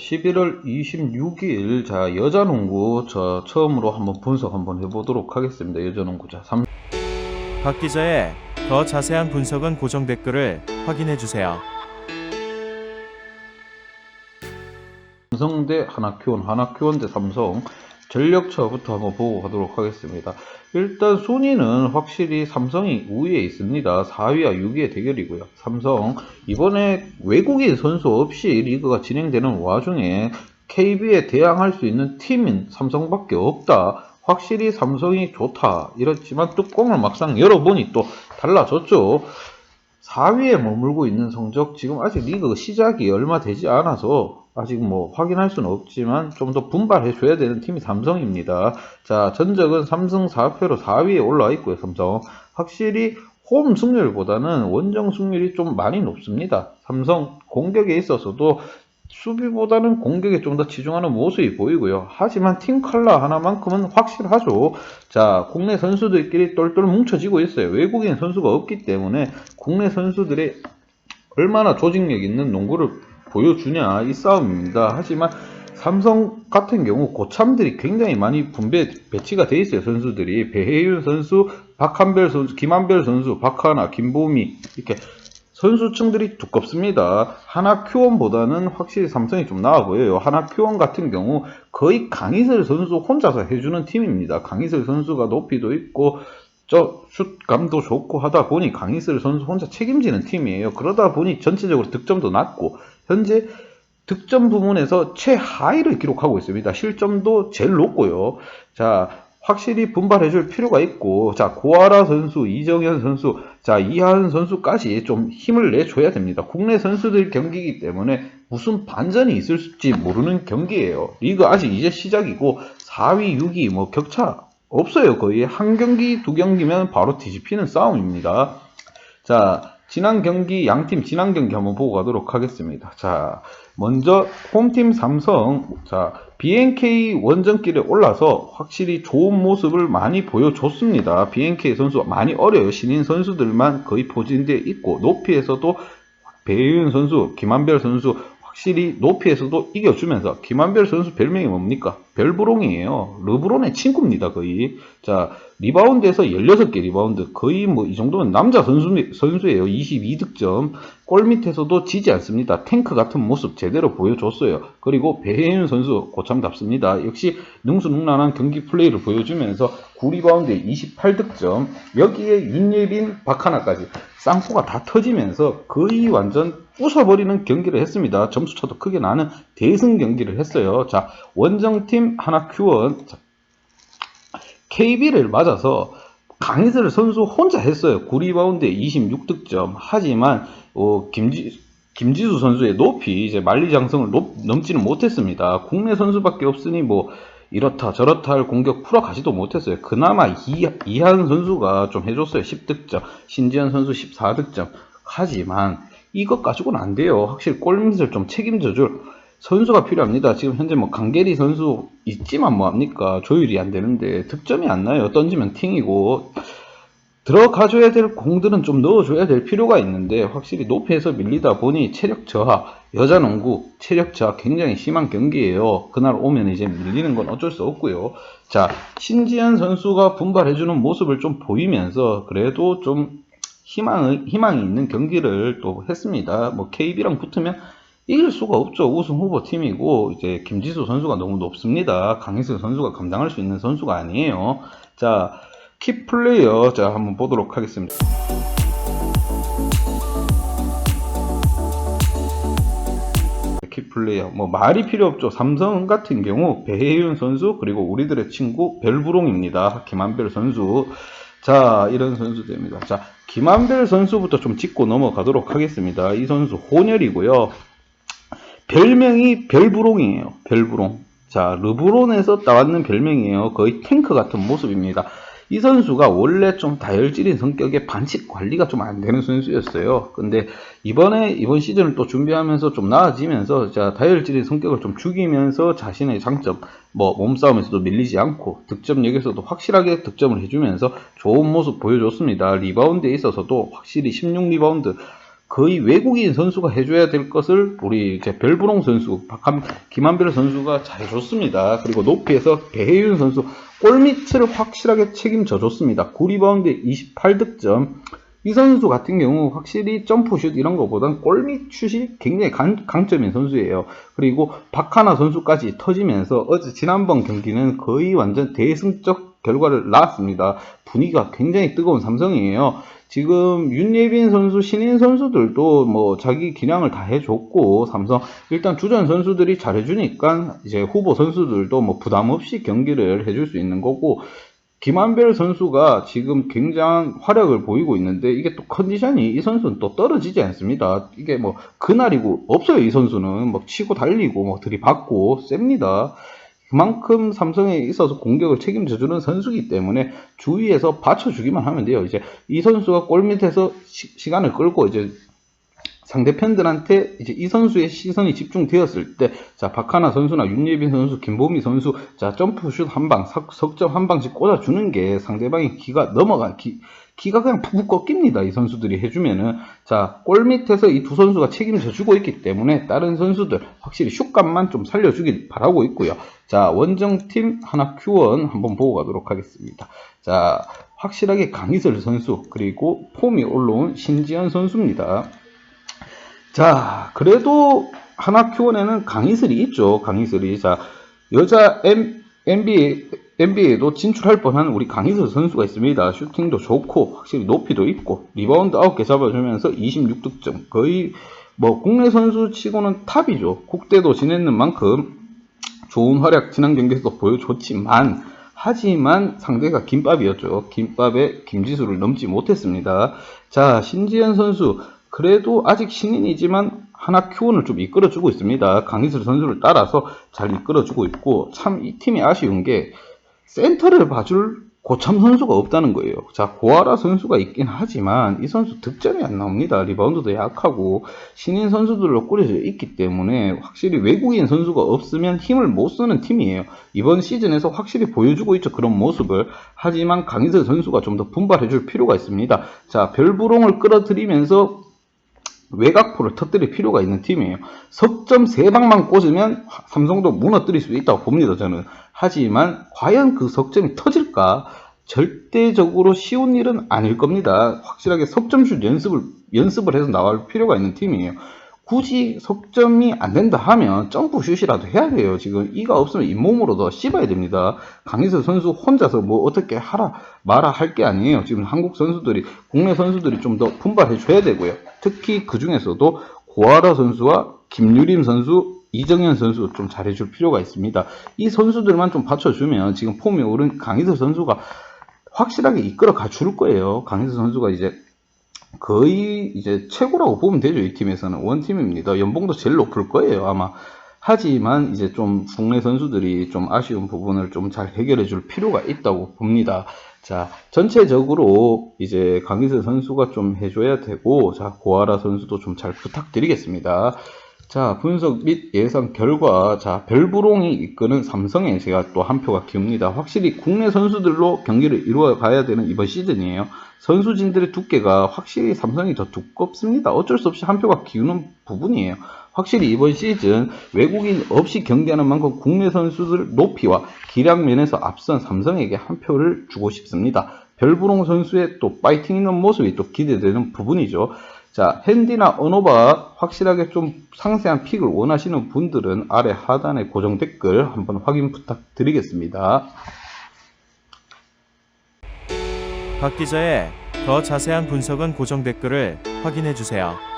자, 11월 26일, 자, 여자농구, 저, 처음으로 한번 분석 한번 해보도록 하겠습니다. 여자농구. 자, 삼, 박 기자의 더 자세한 분석은 고정 댓글을 확인해 주세요. 삼성 대 하나큐원, 하나큐원 대 삼성. 전력차부터 한번 보고 가도록 하겠습니다. 일단 순위는 확실히 삼성이 우위에 있습니다. 4위와 6위의 대결이고요. 삼성 이번에 외국인 선수 없이 리그가 진행되는 와중에 KB에 대항할 수 있는 팀인 삼성밖에 없다. 확실히 삼성이 좋다. 이렇지만 뚜껑을 막상 열어보니 또 달라졌죠. 4위에 머물고 있는 성적 지금 아직 리그 시작이 얼마 되지 않아서 아직 뭐 확인할 수는 없지만 좀 더 분발해 줘야 되는 팀이 삼성입니다. 자 전적은 3승 4패로 4위에 올라와 있고요. 삼성 확실히 홈 승률보다는 원정 승률이 좀 많이 높습니다. 삼성 공격에 있어서도 수비보다는 공격에 좀 더 치중하는 모습이 보이고요. 하지만 팀 컬러 하나만큼은 확실하죠. 자, 국내 선수들끼리 똘똘 뭉쳐지고 있어요. 외국인 선수가 없기 때문에 국내 선수들이 얼마나 조직력 있는 농구를 보여주냐 이 싸움입니다. 하지만 삼성 같은 경우 고참들이 굉장히 많이 분배 배치가 돼 있어요. 선수들이 배혜윤 선수, 박한별 선수, 김한별 선수, 박하나, 김보미 이렇게 선수층들이 두껍습니다. 하나 큐원보다는 확실히 삼성이 좀 나아 보여요. 하나 큐원 같은 경우 거의 강희슬 선수 혼자서 해주는 팀입니다. 강희슬 선수가 높이도 있고 저 슛감도 좋고 하다 보니 강희슬 선수 혼자 책임지는 팀이에요. 그러다 보니 전체적으로 득점도 낮고 현재 득점 부문에서 최하위를 기록하고 있습니다. 실점도 제일 높고요. 자, 확실히 분발해 줄 필요가 있고, 자, 고아라 선수, 이정현 선수, 자, 이하은 선수까지 좀 힘을 내줘야 됩니다. 국내 선수들 경기이기 때문에 무슨 반전이 있을지 모르는 경기예요. 리그 아직 이제 시작이고, 4위, 6위, 뭐 격차 없어요. 거의 한 경기, 두 경기면 바로 뒤집히는 싸움입니다. 자, 지난 경기, 양팀 지난 경기 한번 보고 가도록 하겠습니다. 자, 먼저 홈팀 삼성, 자, BNK 원정길에 올라서 확실히 좋은 모습을 많이 보여줬습니다. BNK 선수 많이 어려요. 신인 선수들만 거의 포진되어 있고, 높이에서도 배윤 선수, 김한별 선수, 확실히 높이에서도 이겨주면서 김한별 선수 별명이 뭡니까? 별부롱이에요. 르브론의 친구입니다, 거의. 자, 리바운드에서 16개 리바운드. 거의 뭐 이 정도면 남자 선수, 선수예요. 22득점. 골 밑에서도 지지 않습니다. 탱크 같은 모습 제대로 보여줬어요. 그리고 배혜윤 선수 고참답습니다. 역시 능수능란한 경기 플레이를 보여주면서 9리바운드에 28득점. 여기에 윤예빈, 박하나까지 쌍코가 다 터지면서 거의 완전 부숴버리는 경기를 했습니다. 점수차도 크게 나는 대승 경기를 했어요. 자, 원정팀 하나 큐원. 자, KB를 맞아서 강희슬 선수 혼자 했어요. 9리바운드에 26득점. 하지만 어, 김지, 김지수 선수의 높이 이제 만리장성을 높, 넘지는 못했습니다. 국내 선수밖에 없으니 뭐 이렇다 저렇다 할 공격 풀어가지도 못했어요. 그나마 이, 이한 선수가 좀 해줬어요. 10득점. 신지현 선수 14득점. 하지만 이것 가지고는 안 돼요. 확실히 골밑을 좀 책임져 줄 선수가 필요합니다. 지금 현재 뭐 강계리 선수 있지만 뭐합니까? 조율이 안 되는데 득점이 안 나요. 던지면 팅이고 들어가줘야 될 공들은 좀 넣어줘야 될 필요가 있는데 확실히 높이에서 밀리다 보니 체력 저하 여자 농구 체력 저하 굉장히 심한 경기예요. 그날 오면 이제 밀리는 건 어쩔 수 없고요. 자 신지현 선수가 분발해주는 모습을 좀 보이면서 그래도 좀 희망 희망이 있는 경기를 또 했습니다. 뭐 KB랑 붙으면 이길 수가 없죠. 우승 후보 팀이고 이제 김지수 선수가 너무 높습니다. 강희슬 선수가 감당할 수 있는 선수가 아니에요. 자, 키 플레이어 자 한번 보도록 하겠습니다. 키 플레이어 뭐 말이 필요 없죠. 삼성 같은 경우 배혜윤 선수 그리고 우리들의 친구 별부롱입니다. 김한별 선수. 자, 이런 선수들입니다. 자, 김한별 선수부터 좀 짚고 넘어가도록 하겠습니다. 이 선수 혼혈이고요. 별명이 별부롱이에요. 별부롱. 자, 르브론에서 따왔는 별명이에요. 거의 탱크 같은 모습입니다. 이 선수가 원래 좀 다혈질인 성격에 반칙 관리가 좀 안 되는 선수였어요. 근데 이번에 이번 시즌을 또 준비하면서 좀 나아지면서 자, 다혈질인 성격을 좀 죽이면서 자신의 장점, 뭐 몸싸움에서도 밀리지 않고 득점력에서도 확실하게 득점을 해주면서 좋은 모습 보여줬습니다. 리바운드에 있어서도 확실히 16리바운드 거의 외국인 선수가 해줘야 될 것을 우리 이제 별부롱 선수, 박한, 김한별 선수가 잘 해줬습니다. 그리고 높이에서 배혜윤 선수 골밑을 확실하게 책임져 줬습니다. 9리바운드 28득점. 이 선수 같은 경우 확실히 점프슛 이런 거보단 골밑 슛이 굉장히 강, 강점인 선수예요. 그리고 박하나 선수까지 터지면서 어제 지난번 경기는 거의 완전 대승적 결과를 낳았습니다. 분위기가 굉장히 뜨거운 삼성이에요. 지금 윤예빈 선수, 신인 선수들도 뭐 자기 기량을 다 해줬고 삼성 일단 주전 선수들이 잘해주니까 이제 후보 선수들도 뭐 부담 없이 경기를 해줄 수 있는 거고 김한별 선수가 지금 굉장한 활약을 보이고 있는데 이게 또 컨디션이 이 선수는 또 떨어지지 않습니다. 이게 뭐 그날이고 없어요 이 선수는 뭐 치고 달리고 뭐 들이받고 셉니다. 그만큼 삼성에 있어서 공격을 책임져주는 선수이기 때문에 주위에서 받쳐주기만 하면 돼요. 이제 이 선수가 골 밑에서 시, 간을 끌고 이제 상대편들한테 이제 이 선수의 시선이 집중되었을 때, 자, 박하나 선수나 윤예빈 선수, 김보미 선수, 자, 점프슛 한 방, 석- 석점 한 방씩 꽂아주는 게 상대방의 기가 넘어가, 기, 기가 그냥 푹푹 꺾입니다. 이 선수들이 해주면은. 자, 골 밑에서 이 두 선수가 책임져 주고 있기 때문에 다른 선수들 확실히 슛감만 좀 살려주길 바라고 있고요. 자, 원정팀 하나 Q1 한번 보고 가도록 하겠습니다. 자, 확실하게 강희슬 선수, 그리고 폼이 올라온 신지현 선수입니다. 자, 그래도 하나 Q1에는 강희슬이 있죠. 강희슬이. 자, 여자 M, NBA, NBA에도 진출할 뻔한 우리 강희슬 선수가 있습니다. 슈팅도 좋고, 확실히 높이도 있고, 리바운드 9개 잡아주면서 26득점. 거의 뭐 국내 선수 치고는 탑이죠. 국대도 지냈는 만큼 좋은 활약 지난 경기에서도 보여줬지만, 하지만 상대가 김밥이었죠. 김밥에 김지수를 넘지 못했습니다. 자, 신지현 선수. 그래도 아직 신인이지만 하나 Q1을 좀 이끌어주고 있습니다. 강희슬 선수를 따라서 잘 이끌어주고 있고 참 이 팀이 아쉬운 게 센터를 봐줄 고참 선수가 없다는 거예요. 자, 고아라 선수가 있긴 하지만 이 선수 득점이 안 나옵니다. 리바운드도 약하고 신인 선수들로 꾸려져 있기 때문에 확실히 외국인 선수가 없으면 힘을 못 쓰는 팀이에요. 이번 시즌에서 확실히 보여주고 있죠. 그런 모습을. 하지만 강희슬 선수가 좀 더 분발해줄 필요가 있습니다. 자, 별부롱을 끌어들이면서 외곽포를 터뜨릴 필요가 있는 팀이에요. 석점 3방만 꽂으면 삼성도 무너뜨릴 수 있다고 봅니다, 저는. 하지만 과연 그 석점이 터질까? 절대적으로 쉬운 일은 아닐 겁니다. 확실하게 석점슛 연습을, 연습을 해서 나올 필요가 있는 팀이에요. 굳이 석점이 안 된다 하면 점프슛이라도 해야 돼요. 지금 이가 없으면 잇몸으로 더 씹어야 됩니다. 강희슬 선수 혼자서 뭐 어떻게 하라 마라 할게 아니에요. 지금 한국 선수들이 국내 선수들이 좀 더 분발해 줘야 되고요. 특히 그 중에서도 고아라 선수와 김유림 선수, 이정현 선수 좀 잘해줄 필요가 있습니다. 이 선수들만 좀 받쳐주면 지금 폼이 오른 강희슬 선수가 확실하게 이끌어 가줄 거예요. 강희슬 선수가 이제 거의 이제 최고라고 보면 되죠. 이 팀에서는 원팀입니다. 연봉도 제일 높을 거예요. 아마. 하지만 이제 좀 국내 선수들이 좀 아쉬운 부분을 좀 잘 해결해 줄 필요가 있다고 봅니다. 자, 전체적으로 이제 강희슬 선수가 좀 해줘야 되고, 자, 고아라 선수도 좀 잘 부탁드리겠습니다. 자, 분석 및 예상 결과, 자, 별부롱이 이끄는 삼성에 제가 또 한 표가 기웁니다. 확실히 국내 선수들로 경기를 이루어 가야 되는 이번 시즌이에요. 선수진들의 두께가 확실히 삼성이 더 두껍습니다. 어쩔 수 없이 한 표가 기우는 부분이에요. 확실히 이번 시즌 외국인 없이 경기하는 만큼 국내 선수들 높이와 기량 면에서 앞선 삼성에게 한 표를 주고 싶습니다. 별부롱 선수의 또 파이팅 있는 모습이 또 기대되는 부분이죠. 자, 핸디나 언어바 확실하게 좀 상세한 픽을 원하시는 분들은 아래 하단에 고정 댓글 한번 확인 부탁드리겠습니다. 박 기자의 더 자세한 분석은 고정 댓글을 확인해 주세요.